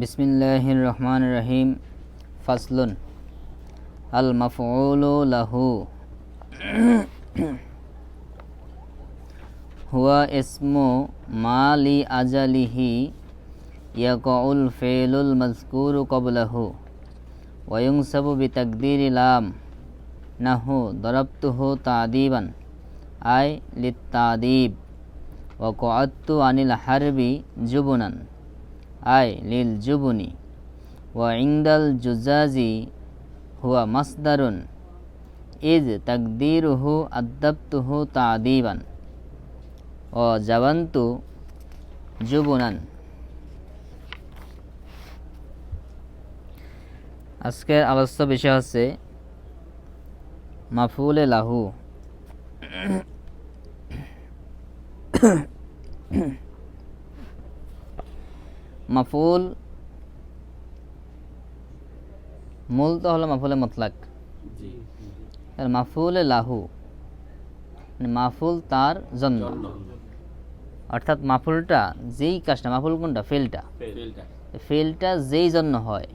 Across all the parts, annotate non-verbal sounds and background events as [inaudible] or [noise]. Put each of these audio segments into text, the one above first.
বিসমিল্লাহির রহমান রহিম ফাসলুন। আল মাফউলু লাহু। হুয়া ইসমু মালি আজালিহি ইয়াকাউল ফেলুল মাজকুরু কবলাহু ওয়ুংসাবু বিতাকদিরি লাম। নাহু দরবতুহু তাদিবান। আই লিত্তাদিব। ওয়াকআত্তু আনিল হারবি জুবুনান। আই লিল জুবুনি। ওয়া ইংদাল জুজাজি হুয়া মাসদারুন। ইজ তাকদিরুহু আদ্দাবতুহু তাদিবান। ও জাবান্তু জুবুনান। আজকের আলোচ্য বিষয় হচ্ছে মাফুলে লাহু। মাফুল। মূল তো হলো মাফুলে মতলাক। মাফুলে লাহু। মানে মাফুল তার জন্য অর্থাৎ মাফুলটা যেই কাজটা মাফুল কোনটা? ফেলটা। ফেলটা। যেই জন্য হয়।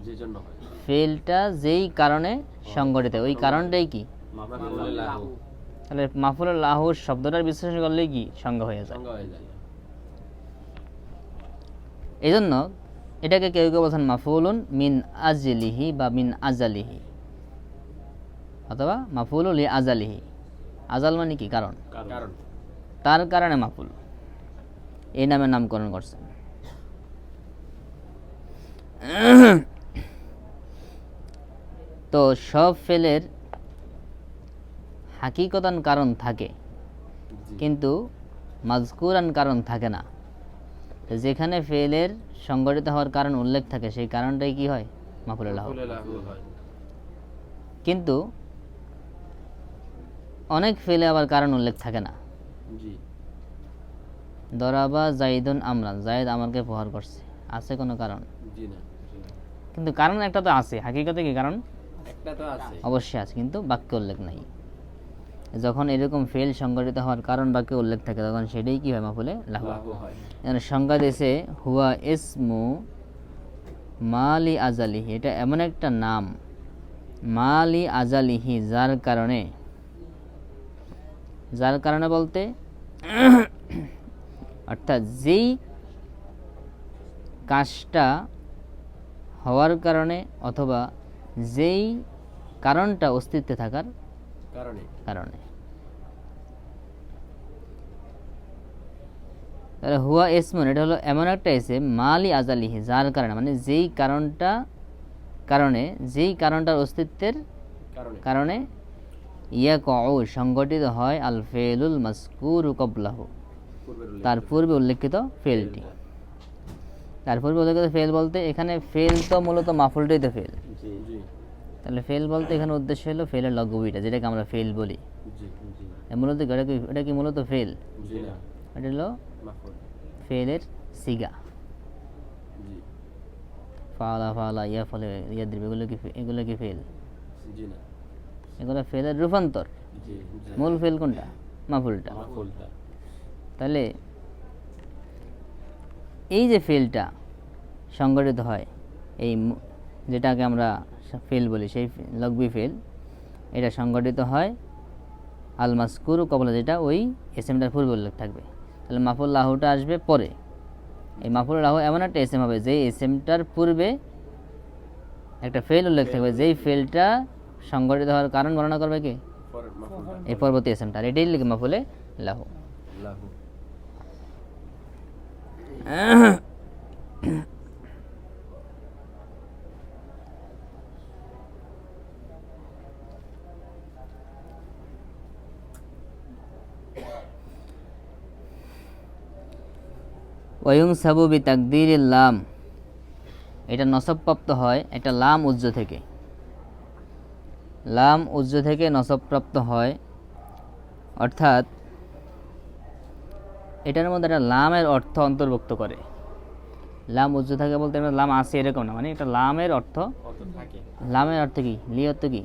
ফেলটা যেই কারণে সংগঠিত ওই কারণটাই কি? মাফুলে লাহু। তাহলে মাফুলে লাহুর শব্দটার বিশ্লেষণ করলেই কি? সংজ্ঞা হয়ে যায়। এই জন্য এটাকে কেউ কেউ বলছেন মাফুলুন মিন আজলিহি বা মিন আজালিহি অথবা মাফুলুল আজালিহি। আজাল মানে কি? কারণ। তার কারণে মাফুল। এই নামে নামকরণ করছেন। তো সব ফেলের হাকিকতান কারণ থাকে কিন্তু মাজকুরান কারণ থাকে না। যেখানে ফেলের সংগঠিত হওয়ার কারণ উল্লেখ থাকে সেই কারণটাই কি হয়? মাফুল লাহ মাফুলে লাহু হয়। কিন্তু অনেক ফেলে আবার কারণ উল্লেখ থাকে না। দরাবা জাইদুন আমরান জাইদ আমাকে প্রহার করছে। আছে কোনো কারণ? কিন্তু কারণ একটা তো আছে হাকিকতে কি কারণ? তো অবশ্যই আছে কিন্তু বাক্য উল্লেখ নাই। যখন এরকম ফেল সংগঠিত হওয়ার কারণ বাক্যে উল্লেখ থাকে তখন সেটাই কি হয় মাফুলে? লাহু হয়। সংজ্ঞা দিয়েছে হুয়া ইসমু মালি আজালিহি। এটা এমন একটা নাম মালি আজালিহি যার কারণে যার কারণে বলতে অর্থাৎ যেই কাজটা হওয়ার কারণে অথবা যেই কারণটা অস্তিত্বে থাকার কারণে। কারণে। তাহলে হুয়া এসমন এটা হলো এমন একটা এসে মালি আজালিহি যার কারণে মানে যেই কারণটা কারণে যেই কারণটার অস্তিত্বের কারণে। ইয়া কউ সংগঠিত হয় আল ফেলুল মাসকুর কবলাহু। তার পূর্বে উল্লেখিত ফেলটি। তার পূর্বে উল্লেখিত ফেল বলতে এখানে ফেল তো মূলত মাফুলটাই তো ফেল তাহলে ফেল বলতে এখানে উদ্দেশ্য হলো ফেলের লঘুবিটা যেটাকে আমরা ফেল বলি। জি জি। মূলত এটা কি এটা কি মূলত ফেল এটা হলো ফেলের সিগা। জি। ফালা ফালা ইয়া ফলে ইয়া দ্রীপ এগুলো কি এগুলো কি ফেল জি না। এগুলো ফেলের রূপান্তর। মূল ফেল কোনটা? মাফুলটা। তাহলে এই যে ফেলটা সংগঠিত হয় এই যেটাকে আমরা ফেল বলি সেই লঘবি ফেল এটা সংগঠিত হয় আল মাসকুর কবলা যেটা ওই এসএমটার পূর্বে উল্লেখ থাকবে। তাহলে মাফুল লাহুটা আসবে পরে। এই মাফুল লাহু এমন একটা এসএম হবে যে এসএমটার পূর্বে একটা ফেল উল্লেখ থাকবে যেই ফেলটা সংগঠিত হওয়ার কারণ বর্ণনা করবে কি? এই পরবর্তী এসএমটা আর এটাই লিখে মাফুলে লাহু। লাহু। [coughs] ওয়ুং সাবু বি তাকদির লাম। এটা নসবপ্রাপ্ত হয় এটা লাম উজ্জ থেকে। লাম উজ্জ থেকে নসবপ্রাপ্ত হয় অর্থাৎ এটার মধ্যে একটা লামের অর্থ অন্তর্ভুক্ত করে। লাম উজ্জ থাকে বলতে আমরা লাম আসে এরকম না মানে এটা লামের অর্থ লামের অর্থ কি? লি অর্থ কি?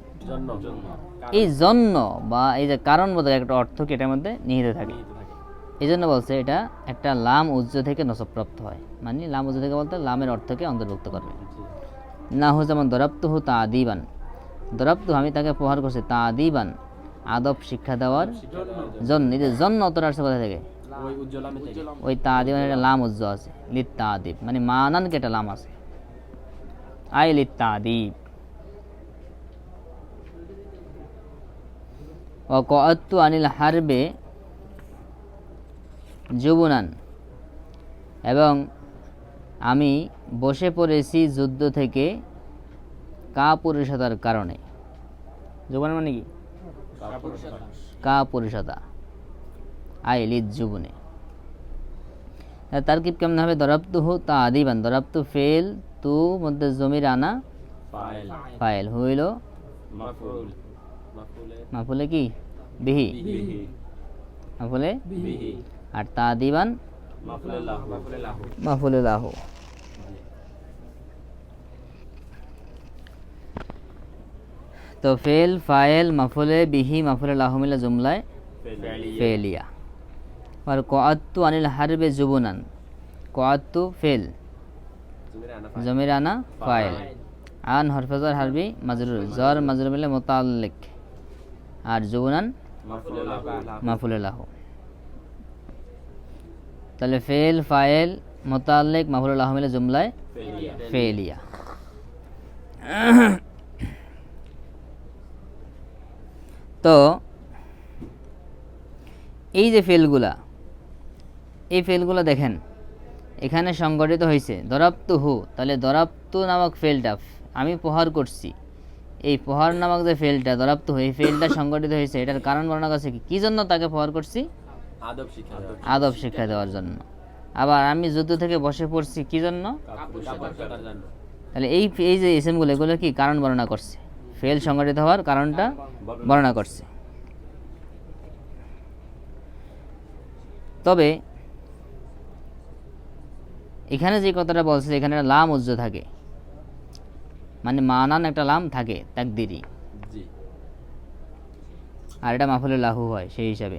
এই জন্য বা এই যে কারণ বোধ একটা অর্থ কি এটার মধ্যে নিহিত থাকে। এই জন্য বলছে এটা একটা লাম উজ্জ থেকে নসবপ্রাপ্ত হয়। মানে লাম উজ্জ থেকে বলতে লামের অর্থকে অন্তর্ভুক্ত করবে। জি না হো যেমন দরাপ্তু হু তা আদিবান দরাপ্তু আমি তাকে প্রহার করছি তা আদিবান আদব শিক্ষা দেওয়ার জন্য। নিজের জন্য অতটা আসছে কোথা থেকে? ওই তা আদিবান একটা লাম উজ্জ আছে। লিত আদিব মানে মানানকে একটা লাম আছে। আই লিত তা আদিব ও কআত্তু আনিল হারবে যুবনান। এবং আমি বসে পড়েছি যুদ্ধ থেকে কাপুরুষতার কারণে। যুবন মানে কি? কাপুরুষতা। আই লিদ যুবনে। তারকিব কেমন হবে? দরাপ্তু হু তা আদিবান। দরাপ্তু ফেল তু মধ্যে জমির আনা ফাইল। হইল মাফুল কি? বিহি। বিহি। মাফুলে? বিহি। আর তা দিবান মাফুলে লাহু মাফুলে লাহু মাফুলে লাহু তো ফেল, ফায়েল, মাফুলে, বিহি মাফুলে লাহু মিলে জুমলায় ফেলিয়া। আর কোয়াত্তু আনিল হারবে জুবুনান। কোয়াত্তু ফেল। জমির আনা ফায়েল। আন হরফেজর হারবি মাজরুর জর মাজরুর মিলে মোতাল্লিক। আর জুবুনান মাফুলে লাহু তাহলে ফেল ফাইল মোতাল্লিক মাফুলে লাহু মিলে জুমলায় ফেলিয়া। তো, এই যে ফেলগুলা, এই ফেলগুলা দেখেন, এখানে সংগঠিত হয়েছে দরাপ্তু হু তাহলে দরাপ্তু নামক ফেলটা আমি প্রহার করছি। এই প্রহার নামক যে ফেলটা দরাপ্তু হু এই ফেলটা সংগঠিত হয়েছে এটার কারণ বর্ণনা করছে কি জন্য তাকে প্রহার করছি? আদব শিক্ষা দেওয়ার জন্য। আবার আমি যুদ্ধ থেকে বসে পড়ছি কি জন্য? তাহলে এই এই যে এসএমগুলো এগুলো কি কারণ বর্ণনা করছে? ফেল সংগঠিত হওয়ার কারণটা বর্ণনা করছে। তবে এখানে যে কথাটা বলছে এখানে একটা লাম উজ্জ থাকে। মানে মানান একটা লাম থাকে তাকদিরি। জি। আর এটা মাফুলে লাহু হয় সেই হিসাবে।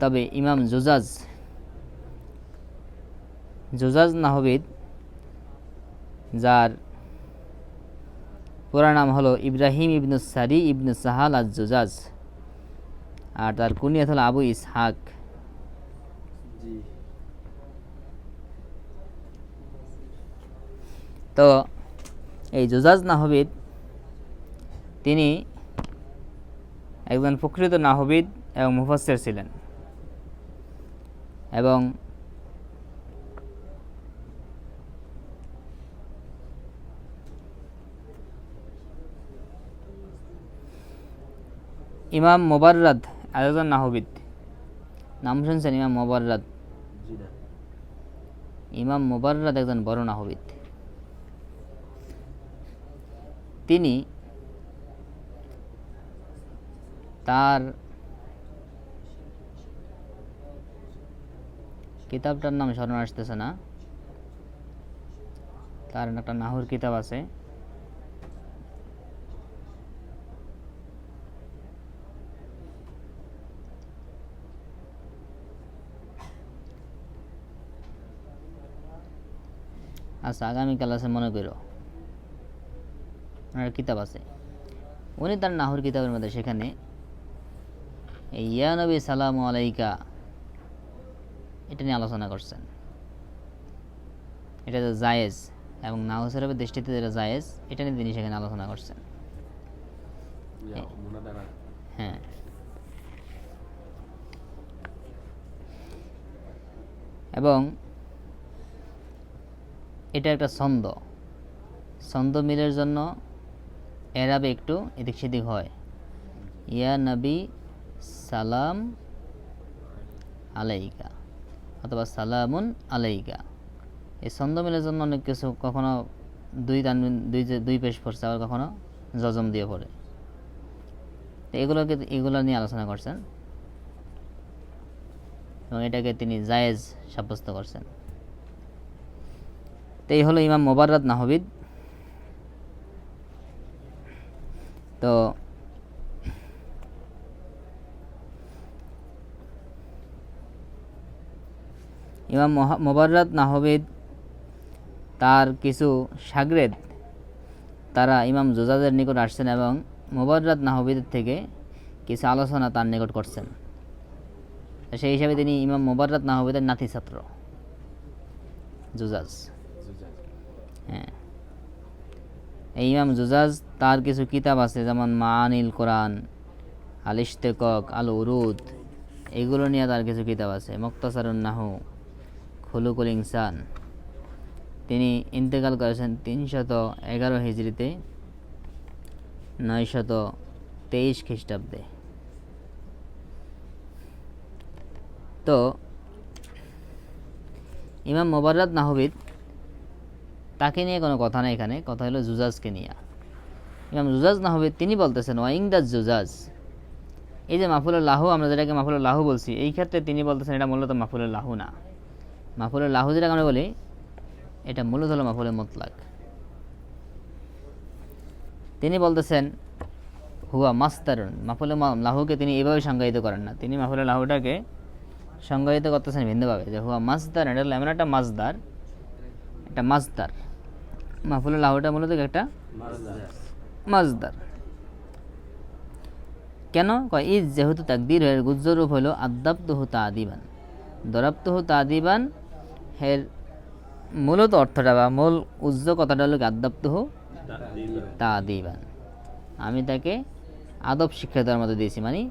তবে ইমাম জোজাজ জোজাজ নাহবিদ, যার পুরা নাম হলো ইব্রাহিম ইবনু সারি ইবনু সাহাল আজ জোজাজ আর তার কুনিয়ত হলো আবু ইসহাক। তো এই জোজাজ নাহবিদ, তিনি একজন প্রকৃত নাহবিদ এবং মুফাসসির ছিলেন। এবং ইমাম মোবাররাদ আরেকজন নাহবিদ। নাম শুনছেন ইমাম মোবাররাদ? ইমাম মোবাররাদ একজন বড় নাহবিদ। তিনি তার কিতাবটার নাম স্মরণ আসতেছে না। তার একটা নাহুর কিতাব আছে। আচ্ছা আগামীকাল আছে মনে করো। ওনার কিতাব আছে। উনি তার নাহুর কিতাবের মধ্যে সেখানে ইয়া নবী, সালাম আলাইকা। এটা নিয়ে আলোচনা করছেন। এটা যে জায়েজ এবং নাহুসেরবের দৃষ্টিতে যেটা জায়েজ এটা নিয়ে তিনি সেখানে আলোচনা করছেন। হ্যাঁ। এবং এটা একটা ছন্দ। ছন্দ মিলের জন্য এরাবে একটু এদিক সেদিক হয়। ইয়া নবী সালাম আলাইকা। অথবা সালামুন আলাইকা। এই ছন্দ মিলের জন্য অনেক কিছু কখনো দুই তান দুই দুই পেশ পড়ছে, আবার কখনো জজম দিয়ে পড়ে। তো এগুলোকে, এগুলো নিয়ে আলোচনা করছেন। এবং এটাকে তিনি জায়েজ সাব্যস্ত করছেন। তো এই হলো ইমাম মোবাররাত নাহবিদ। তো ইমাম মোবাররাত নাহবিদ তার কিছু সাগরেদ, তারা ইমাম জুজাজের নিকট আসছেন এবং মোবাররাত নাহবিদের থেকে কিছু আলোচনা তার নিকট করছেন। সেই হিসাবে তিনি ইমাম মোবাররাত নাহবিদের নাতি ছাত্র, জুজাজ। হ্যাঁ। এই ইমাম জুজাজ তার কিছু কিতাব আছে, যেমন মানিল কোরআন, আল ইশতেকক, আল উরুদ, এগুলো নিয়ে তার কিছু কিতাব আছে, মুক্তাসারুন নাহু খুলুকুল ইনসান। তিনি ইন্তেকাল করেছেন তিনশত এগারো হিজড়িতে, নয়শত তেইশ খ্রিস্টাব্দে। তো, ইমাম মোবাররাত নাহবিদ তাকে নিয়ে কোনো কথা নেই এখানে, কথা হলো জুজাজকে নিয়ে। ইমাম জুজাজ না হবে তিনি বলতেছেন ওয়াইং দ্য জুজাজ। এই যে মাফুলের লাহু, আমরা যেটাকে মাফুলের লাহু বলছি, এই ক্ষেত্রে তিনি বলতেছেন, এটা মূলত মাফুলের লাহু না। মাফুলের লাহু যেটাকে আমরা বলি, এটা মূলত হলো মাফুলের মতলাক। তিনি বলতেছেন, হুয়া মাস্তারুন মাফুলের লাহুকে তিনি এভাবে সংজ্ঞায়িত করেন না। তিনি মাফুলের লাহুটাকে সংজ্ঞায়িত করতেছেন ভিন্নভাবে, যে হুয়া মাসদার, এটা এমন একটা মাসদার, একটা মাজদার মাফুলের লাহুটা মূলত একটা? মাজদার কেন? কয়, ইজ যেহেতু তাকদির এর গুজ্জর রূপ হলো আদাব্দহু তাদিবান। দরাব্দহু তাদিবান এর মূলত অর্থটা বা মূল উজ্জ কথাটা হলো তা দিবান আমি তাকে আদব শিক্ষা দেওয়ার মতো দিয়েছি মানে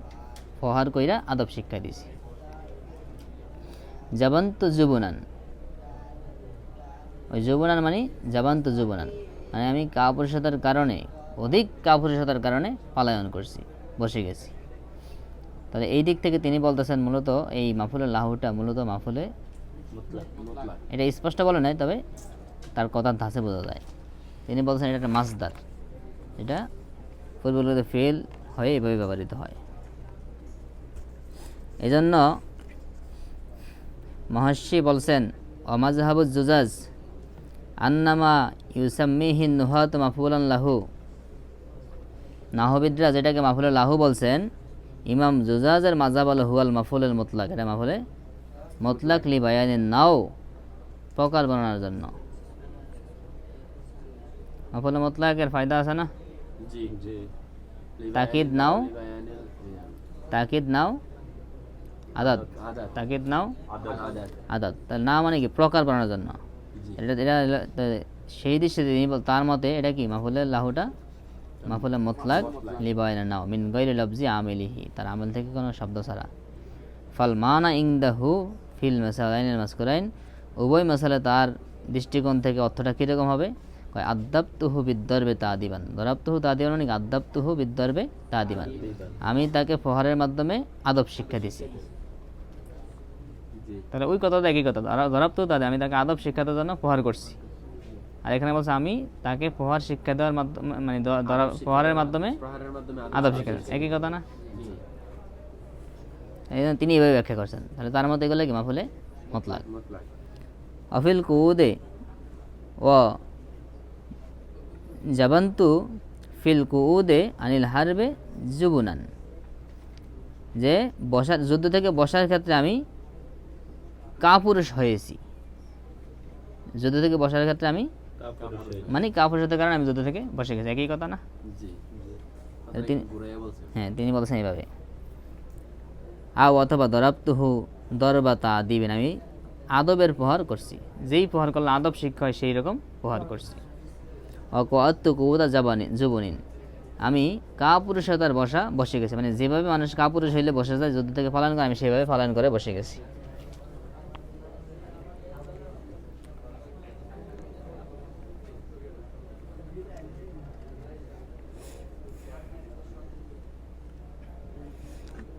ফহার কইরা আদব শিক্ষা দিয়েছি। জাবান্ত যুবনান। ওই যৌবনান মানে জাবান্ত যুবনান। মানে আমি কাপুরুষতার কারণে, অধিক কাপুরুষতার কারণে পালায়ন করছি, বসে গেছি। তাহলে এই দিক থেকে তিনি বলতেছেন মূলত এই মাফুলের লাহুটা মূলত মাফুলে এটা স্পষ্ট বলে নাই, তবে তার কথার ধাঁচে বোঝা যায়। তিনি বলছেন, এটা একটা মাসদার এটা পূর্বগুলোতে ফেল হয়ে এভাবে ব্যবহৃত হয়। এজন্য মহর্ষি বলছেন অমাজহাবুজ জুজাজ আন্নামা ইউসাম্মিহিন নুহাত মাফুলান লাহু। নাহবিদরা যেটাকে মাফুলে লাহু বলছেন, ইমাম জুজাজের মাজাব আল হুয়াল মাফুলের মতলাক। এটা মাফুলে মতলাক লি বায়ানের নাও প্রকার বানানোর জন্য। মাফুলে মতলাকের ফায়দা আছে না? জি জি। তাকিদ নাও তাকিদ নাও। আদাত। তাকিদ নাও। আদাত তার না মানে কি? প্রকার বানানোর জন্য। এটা এটা সেই দৃশ্যে তিনি বল- তার মতে এটা কি? মাফুলের লাহুটা? মাফুলের মতলাক লিবায়না নাও। মিন গৈরে লবজি আমেলিহি। তার আমল থেকে কোনো শব্দ ছাড়া। ফাল মানা ইং দ্য হু ফিল মেসালাইনের মাসকুরাইন উভয় মশালে তার দৃষ্টিকোণ থেকে অর্থটা কীরকম হবে? কয় আদাপ্তুহু বিদ্যর্বে তা দিবান দরাপ্তুহু তা দিবান মানে আদাপ্তুহু বিদ্যর্বে তা দিবান আমি তাকে ফহারের মাধ্যমে আদব শিক্ষা দিছি। তাহলে ওই কথাটা একই কথা। ধরাপ্ত তাদের আমি তাকে আদব শিক্ষা দেওয়ার জন্য প্রহার করছি। আর এখানে বলছে আমি তাকে প্রহার শিক্ষা দেওয়ার মাধ্যমে মানে প্রহারের মাধ্যমে আদব শিক্ষা। একই কথা না? তিনি এভাবে ব্যাখ্যা করছেন। তাহলে তার মধ্যে এগুলো কি? মাফুলে মতলাক অফিল কুউদে ও জাবান্তু ফিল কুউদে আনিল হারবে জুবুনান। যে বসার যুদ্ধ থেকে বসার ক্ষেত্রে আমি কাপুরুষ হয়েছি। যুদ্ধ থেকে বসার ক্ষেত্রে আমি মানে কাপুরুষ হতে কারণে আমি যুদ্ধ থেকে বসে গেছি। একই কথা না? তিনি হ্যাঁ তিনি বলছেন এইভাবে। আও অথবা দরাপ্তুহু দরবা তা দিবেন। আমি আদবের প্রহার করছি। যেই প্রহার করলে আদব শিক্ষা হয়, সেই রকম প্রহার করছি। অকআত্তু কুদা জাবানি যুবনিন আমি কাপুরুষতার বসা বসে গেছি। মানে যেভাবে মানুষ কাপুরুষ হইলে বসে যায় যুদ্ধ থেকে পালন করে আমি সেভাবে পালন করে বসে গেছি।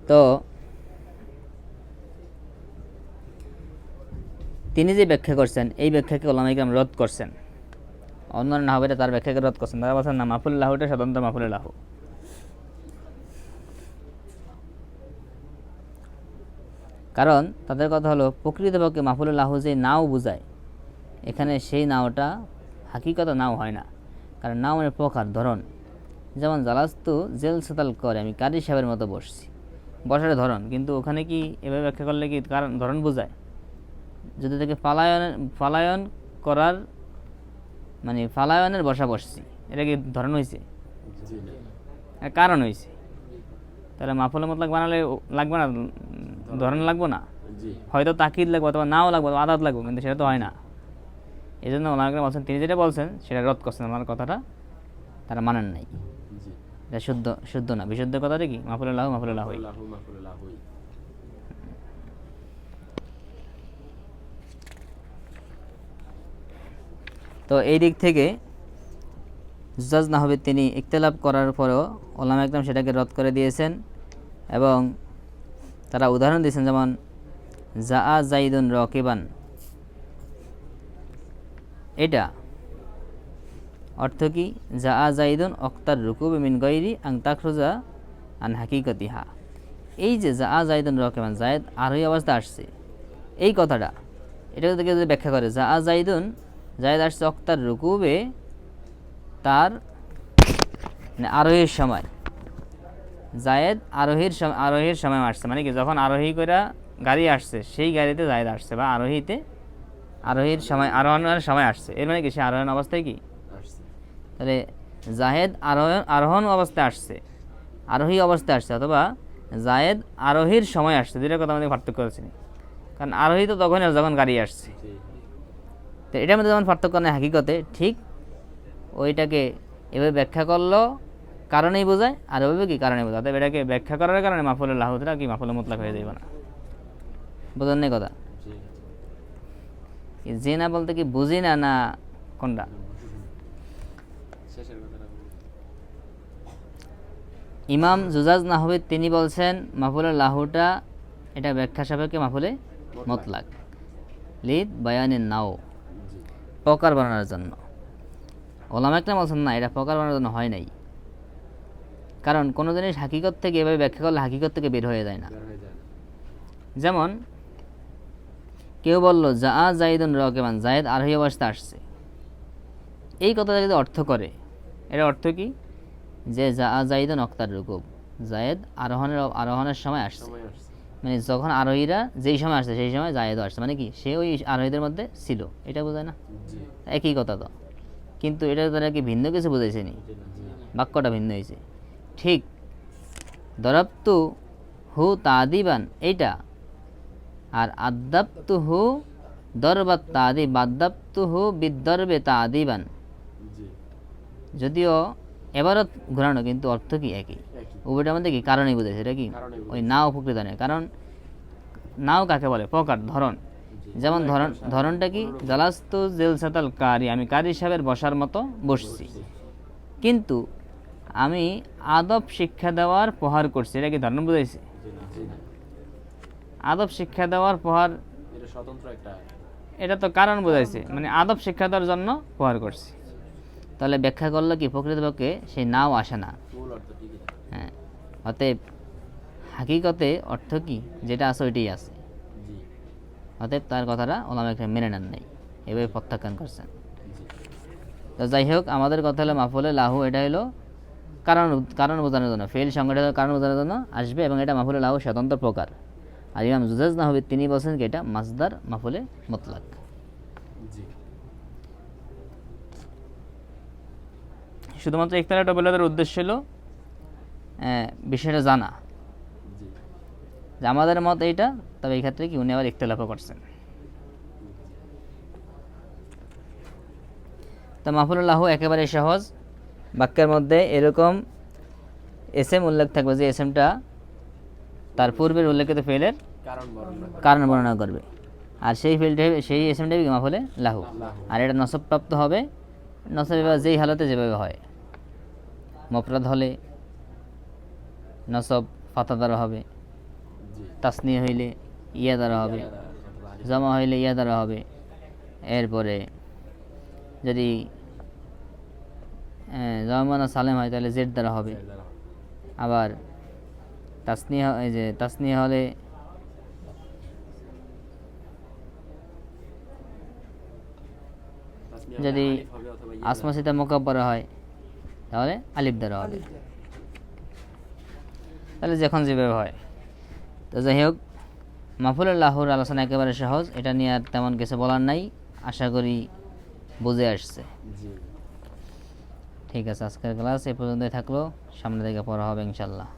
তো তিনি যে ব্যাখ্যা করছেন, এই ব্যাখ্যাকে ওলামাইকাম রদ করছেন। অন্যান্য নাহবেরা তার ব্যাখ্যাকে রদ করছেন। তারা বলছেন, না মাফুল লাহুটা স্বতন্ত্র মাফুল লাহু কারণ তাদের কথা হলো, প্রকৃতপক্ষে মাফুল লাহু যে নাও বুঝায়, এখানে সেই নাওটা হাকিকত নাও হয় না। কারণ নাও মানে প্রকার ধরন। যেমন, জালাস্তু জেল সেতাল করে, আমি কারি সাহেবের মতো বসছি। বসার ধরন। কিন্তু ওখানে কি এভাবে ব্যাখ্যা করলে কি কারণ, ধরন বোঝায়? যদি থেকে পালায়ন পালায়ন করার মানে পালায়নের বসা বসছি। এটা কি ধরন হয়েছে কারণ হয়েছে তাহলে মাফুলে মতলাক বানালে লাগবে না ধরন লাগবো না। হয়তো তাকিদ লাগবে অথবা নাও লাগবে আদাত লাগবে কিন্তু সেটা তো হয় না। এই জন্য ওনাকে বলছেন তিনি যেটা বলছেন সেটা রদ করছেন। আমার কথাটা তারা মানেন নাই। এটা শুদ্ধ শুদ্ধ না বিশুদ্ধ কথাটা কি? মাফুল্লাহ মাফুল্লাহ হই। তো এই দিক থেকে জুজাজ না হবে তিনি ইখতলাফ করার পরেও ওলামা একদম সেটাকে রদ করে দিয়েছেন এবং তারা উদাহরণ দিয়েছেন যেমন জা আ জাইদুন রকিবান। এটা অর্থ কি? জা আ জাইদুন অক্তার রুকুব মিন গৈরি আং তাকরুজা আন হাকিকতিহা। এই যে জা আ জাইদুন রকিবান জায়দ আরোই অবস্থা আসছে। এই কথাটা, এটা যদি ব্যাখ্যা করে জা আ জাইদুন জায়দ আসছে অক্তার রুকুবে তার মানে আরোহীর সময়। জায়েদ আরোহীর সময় আরোহীর সময় আসছে মানে কি যখন আরোহী করে গাড়ি আসছে সেই গাড়িতে জায়েদ আসছে বা আরোহীতে আরোহীর সময় আরোহণের সময় আসছে। এর মানে কি সে আরোহণ অবস্থায় কি? তাহলে জাহেদ আরোহণ আরোহণ অবস্থায় আসছে আরোহী অবস্থায় আসছে অথবা জায়েদ আরোহীর সময় আসছে দুইটার কথা আমাদের পার্থক্য আছে। কারণ আরোহী তো তখন যখন গাড়ি আসছে। তো এটার মধ্যে যেমন পার্থক্য নেই হাকিকতে, ঠিক ওইটাকে এভাবে ব্যাখ্যা করল, কারণেই বোঝায়, আর ওইভাবে কি কারণে বোঝায়? অতএব এটাকে ব্যাখ্যা করার কারণে মাফুলের লাহুদরা কি মাফুলের মুতলাক হয়ে যাবে না। বোঝেন নাই কথা? যে না বলতে কি বুঝি না না কোনটা? ইমাম জুজাজ না হবে তিনি বলছেন মাফুলের লাহুটা এটা ব্যাখ্যা সাপেক্ষে মাফুলে মতলাক। লিদ বায়ানের নাও। জি প্রকার বানানোর জন্য। ওলাম একটা বলছেন না এটা প্রকার বানানোর জন্য হয় নাই। কারণ কোনো জিনিস হাকিকত থেকে এভাবে ব্যাখ্যা করলে হাকিকত থেকে বের হয়ে যায় না। বের হয়ে যায় না। যেমন কেউ বলল যা জাইদুন রকেমান জায়েদ আরোহী অবস্থা আসছে। এই কথাটা যদি অর্থ করে এর অর্থ কি? যে যা জাইদুন অক্তার রুকুব জায়েদ আরোহণের আরোহণের সময় আসছে। মানে যখন আরোহীরা যেই সময় আসছে সেই সময় জায়েদও আসছে। মানে কি? সে ওই আরোহীদের মধ্যে ছিল। এটা বোঝায় না? একই কথা তো। কিন্তু এটা তারা কি ভিন্ন কিছু বুঝাইছে নি? বাক্যটা ভিন্ন হয়েছে ঠিক। দরাপ্তু হু তাদিবান এইটা। আর আদাপ্তু হু দরবাত তাদি বাদ্দাপ্তু হু বিদর্বে তাদিবান। যদিও এবারত ঘোরানো কিন্তু অর্থ কি একই? উভয়টার মধ্যে কি? কারণই বুঝেছে এটা কি? ওই নাও উপকৃত নেই কারণ নাও কাকে বলে? প্রকার ধরন। যেমন ধরন ধরনটা কি? জালাস্তু জেলসাতাল কারি আমি কারি সাহেবের বসার মতো বসছি। কিন্তু আমি আদব শিক্ষা দেওয়ার প্রহার করছি এটা কি ধরন বুঝাইছে? না না। আদব শিক্ষা দেওয়ার প্রহার এটা স্বতন্ত্র একটা এটা তো কারণ বোঝাইছে মানে আদব শিক্ষা দেওয়ার জন্য প্রহার করছি। তাহলে ব্যাখ্যা করলে কি প্রকৃতপক্ষে সেই নাও আসে না। হ্যাঁ অতএব হাকিকতে অর্থ কি যেটা আছে ওইটাই আছে। অতএব তার কথাটা ওলামা এখানে মেনে নেন নাই এভাবে প্রত্যাখ্যান করছেন। তো যাই হোক আমাদের কথা হলো মাফুলে লাহু এটা হলো কারণ কারণ বোঝানোর জন্য ফেল সংগঠিত কারণ বোঝানোর জন্য আসবে এবং এটা মাফুলে লাহু স্বতন্ত্র প্রকার। আর ইমাম জুজাজ না হবে তিনি বলছেন কি এটা মাসদার মাফুলে মতলাক। জি। শুধুমাত্র ইখতারা টবেলাদের উদ্দেশ্য হলো বিষয়টা জানা। যে আমাদের মত এইটা তবে এই ক্ষেত্রে কি উনি আবার ইখতলাফও করছেন। তো মাহফুল্লাহ একেবারে সহজ। বাক্যের মধ্যে এরকম এস এম উল্লেখ থাকবে যে এস এমটা তার পূর্বের উল্লেখিত ফেলের কারণ বর্ণনা করবে। আর সেই ফিল্ডে সেই এস এমটাই মাহফুলে লাহু। লাহু। আর এটা নসবপ্রাপ্ত হবে নসব যেই হালতে যেভাবে হয়। মফরাদ হলে নসব ফাতা দ্বারা হবে। তাসনি হইলে ইয়া দ্বারা হবে। জমা হইলে ইয়া দ্বারা হবে। এরপরে যদি জমানা সালেম হয় তাহলে জেড দ্বারা হবে। আবার তাসনি এই যে তাসনি হলে যদি আসমাসিতা মোকাব্বরা হয় তাহলে আলিফ দ্বারা হবে। তাহলে যখন যেভাবে হয়। তো যাই হোক মাফুল্লাহুর আলোচনা একেবারে সহজ। এটা নিয়ে আর তেমন কিছু বলার নাই। আশা করি বুঝে আসছে। ঠিক আছে আজকের ক্লাস এ পর্যন্তই থাকল। সামনে থেকে পড়া হবে ইনশাল্লাহ।